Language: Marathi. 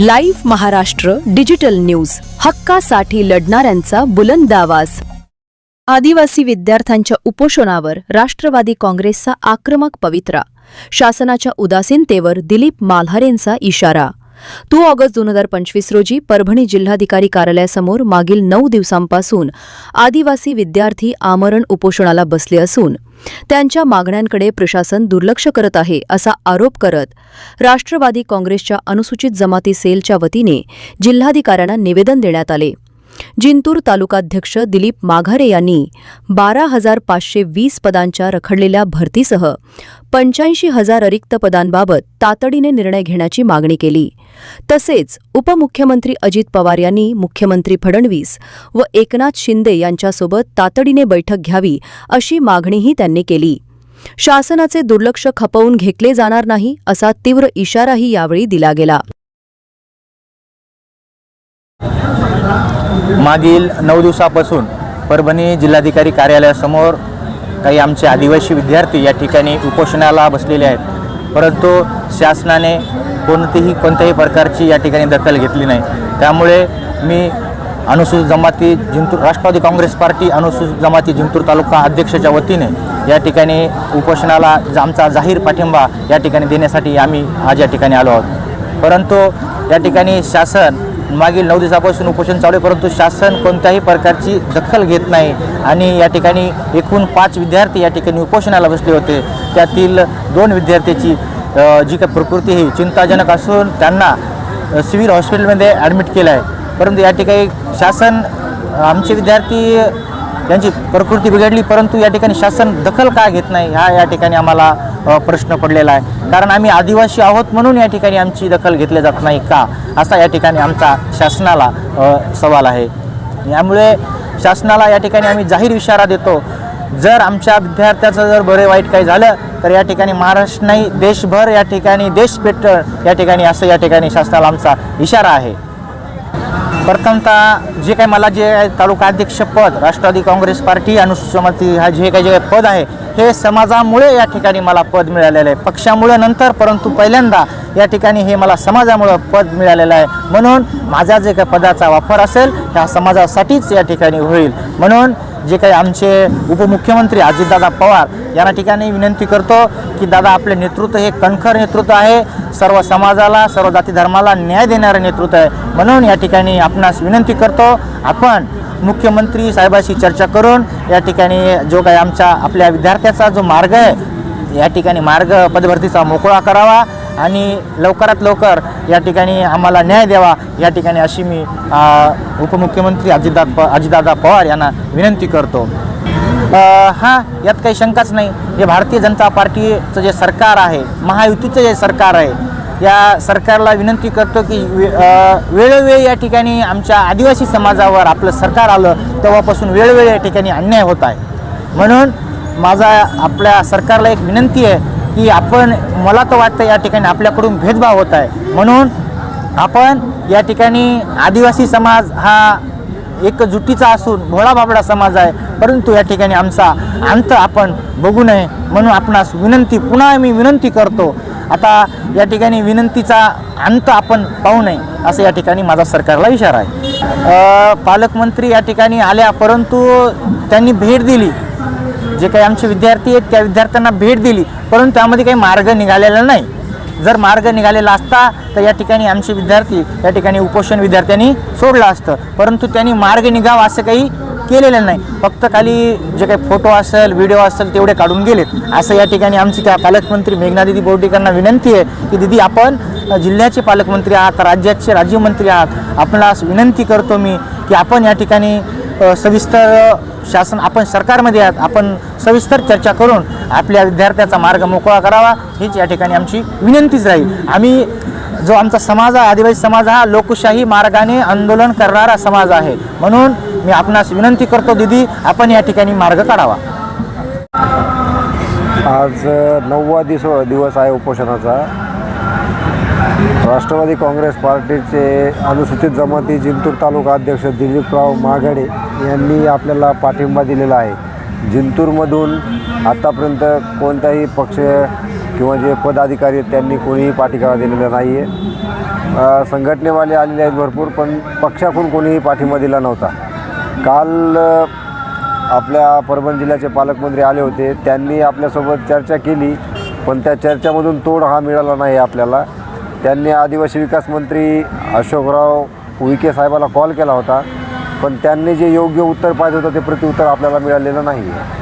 Live Maharashtra digital news. हक्कासाठी लढणाऱ्यांचा बुलंद आवाज. आदिवासी विद्यार्थ्यांच्या उपोषणावर राष्ट्रवादी काँग्रेसचा आक्रमक पवित्रा. शासनाच्या उदासीनतेवर दिलीप मालहरेंचा इशारा. दो ऑगस्ट दोन हजार पंचवीस रोजी परभणी जिल्हाधिकारी कार्यालयासमोर मागील नऊ दिवसांपासून आदिवासी विद्यार्थी आमरण उपोषणाला बसले असून त्यांच्या मागण्यांकडे प्रशासन दुर्लक्ष करत आहे असा आरोप करत राष्ट्रवादी काँग्रेसच्या अनुसूचित जमाती सेलच्या वतीने जिल्हाधिकाऱ्यांना निवेदन देण्यात आले. जिंतूर तालुकाध्यक्ष दिलीप माघारे यांनी बारा हजार पाचशे वीस पदांच्या रखडलेल्या भरतीसह पंच्याऐंशी हजार रिक्त पदांबाबत तातडीने निर्णय घेण्याची मागणी केली. तसेच उपमुख्यमंत्री अजित पवार यांनी मुख्यमंत्री फडणवीस व एकनाथ शिंदे यांच्यासोबत तातडीने बैठक घ्यावी अशी मागणीही त्यांनी केली. शासनाचे दुर्लक्ष खपवून घेतले जाणार नाही असा तीव्र इशाराही यावेळी दिला गेला. मागील नऊ दिवसापासून परभणी जिल्हाधिकारी कार्यालयासमोर काही आमचे आदिवासी विद्यार्थी या ठिकाणी उपोषणाला बसलेले आहेत. परंतु शासनाने कोणतीही कोणत्याही प्रकारची या ठिकाणी दखल घेतली नाही. त्यामुळे मी अनुसूचित जमाती जिंतूर राष्ट्रवादी काँग्रेस पार्टी अनुसूचित जमाती जिंतूर तालुका अध्यक्षाच्या वतीने या ठिकाणी उपोषणाला आमचा जाहीर पाठिंबा या ठिकाणी देण्यासाठी आम्ही आज या ठिकाणी आलो आहोत. परंतु या ठिकाणी शासन मागील नऊ दिवसापासून उपोषण चालू आहे परंतु शासन कोणत्याही प्रकारची दखल घेत नाही. आणि या ठिकाणी एकूण पाच विद्यार्थी या ठिकाणी उपोषणाला बसले होते. त्यातील दोन विद्यार्थ्याची जी काही प्रकृती ही चिंताजनक असून त्यांना सिव्हिल हॉस्पिटलमध्ये ॲडमिट केलं आहे. परंतु या ठिकाणी शासन आमचे विद्यार्थी त्यांची प्रकृती बिघडली परंतु या ठिकाणी शासन दखल का घेत नाही हा या ठिकाणी आम्हाला प्रश्न पडलेला आहे. कारण आम्ही आदिवासी आहोत म्हणून या ठिकाणी आमची दखल घेतली जात नाही का? असा या ठिकाणी आमचा शासनाला सवाल आहे. यामुळे शासनाला या ठिकाणी आम्ही जाहीर इशारा देतो. जर आमच्या विद्यार्थ्याचं जर बरे वाईट काही झालं तर या ठिकाणी महाराष्ट्र नाही देशभर या ठिकाणी देश पेट या ठिकाणी असं या ठिकाणी शासनाला आमचा इशारा आहे. प्रथमतः जे काही मला जे तालुका अध्यक्ष पद राष्ट्रवादी काँग्रेस पार्टी अनुसूचित हा जे काही जे काही पद आहे हे समाजामुळे या ठिकाणी मला पद मिळालेलं आहे. पक्षामुळे नंतर परंतु पहिल्यांदा या ठिकाणी हे मला समाजामुळं पद मिळालेलं आहे. म्हणून माझा जे काही पदाचा वापर असेल ह्या समाजासाठीच या ठिकाणी होईल. म्हणून जे काही आमचे उपमुख्यमंत्री अजितदादा पवार यांना ठिकाणी विनंती करतो की दादा आपले नेतृत्व हे कणखर नेतृत्व आहे. सर्व समाजाला सर्व जाती धर्माला न्याय देणारं नेतृत्व आहे. म्हणून या ठिकाणी आपणास विनंती करतो आपण मुख्यमंत्री साहेबाशी चर्चा करून या ठिकाणी जो काही आमच्या आपल्या विद्यार्थ्याचा जो मार्ग आहे या ठिकाणी मार्ग पदभरतीचा मोकळा करावा. आणि लवकरात लवकर या ठिकाणी आम्हाला न्याय द्यावा या ठिकाणी अशी मी उपमुख्यमंत्री अजितदा अजितदादा पवार यांना विनंती करतो. हां यात काही शंकाच नाही. हे भारतीय जनता पार्टीचं जे सरकार आहे महायुतीचं जे सरकार आहे या सरकारला विनंती करतो की वे- वेळोवेळी या ठिकाणी आमच्या आदिवासी समाजावर आपलं सरकार आलं तेव्हापासून वेळोवेळी या ठिकाणी अन्याय होत आहे. म्हणून माझा आपल्या सरकारला एक विनंती आहे की आपण मला तर वाटतं या ठिकाणी आपल्याकडून भेदभाव होत आहे. म्हणून आपण या ठिकाणी आदिवासी समाज हा एकजुटीचा असून भोळाबाबडा समाज आहे परंतु या ठिकाणी आमचा अंत आपण बघू नये म्हणून आपणास विनंती पुन्हा मी विनंती करतो. आता या ठिकाणी विनंतीचा अंत आपण पाहू नये असं या ठिकाणी माझा सरकारला इशारा आहे. पालकमंत्री या ठिकाणी आल्या परंतु त्यांनी भेट दिली. जे काही आमचे विद्यार्थी आहेत त्या विद्यार्थ्यांना भेट दिली परंतु त्यामध्ये काही मार्ग निघालेला नाही. जर मार्ग निघालेला असता तर या ठिकाणी आमचे विद्यार्थी या ठिकाणी उपोषण विद्यार्थ्यांनी सोडलं असतं. परंतु त्यांनी मार्ग निघावा असं काही केलेलं नाही. फक्त खाली जे काही फोटो असेल व्हिडिओ असेल तेवढे काढून गेलेत. असं या ठिकाणी आमची त्या पालकमंत्री मेघनादिदी बोर्डीकरांना विनंती आहे की दिदी आपण जिल्ह्याचे पालकमंत्री आहात राज्याचे राज्यमंत्री आहात. आपणास विनंती करतो मी की आपण या ठिकाणी सविस्तर शासन आपण सरकारमध्ये आहात आपण सविस्तर चर्चा करून आपल्या विद्यार्थ्याचा मार्ग मोकळा करावा हीच या ठिकाणी आमची विनंतीच राहील. आम्ही जो आमचा समाज आहे आदिवासी समाज हा लोकशाही मार्गाने आंदोलन करणारा समाज आहे. म्हणून मी आपणास विनंती करतो दिदी आपण या ठिकाणी मार्ग काढावा. आज नववा दिवस दिवस आहे उपोषणाचा. राष्ट्रवादी काँग्रेस पार्टीचे अनुसूचित जमाती जिंतूर तालुका अध्यक्ष दिलीपराव माघाडे यांनी आपल्याला पाठिंबा दिलेला आहे. जिंतूरमधून आत्तापर्यंत कोणताही पक्ष किंवा जे पदाधिकारी आहेत त्यांनी कोणीही पाठिंबा दिलेला नाही आहे संघटनेवाले आलेले आहेत भरपूर पण पक्षाकडून कोणीही पाठिंबा दिला नव्हता. काल आपल्या परभणी जिल्ह्याचे पालकमंत्री आले होते. त्यांनी आपल्यासोबत चर्चा केली पण त्या चर्चामधून तोड हा मिळाला नाही आपल्याला. त्यांनी आदिवासी विकास मंत्री अशोकराव उईके साहेबाला कॉल केला होता पण त्यांनी जे योग्य उत्तर पाहिजे होतं ते प्रत्युत्तर आपल्याला मिळालेलं नाही आहे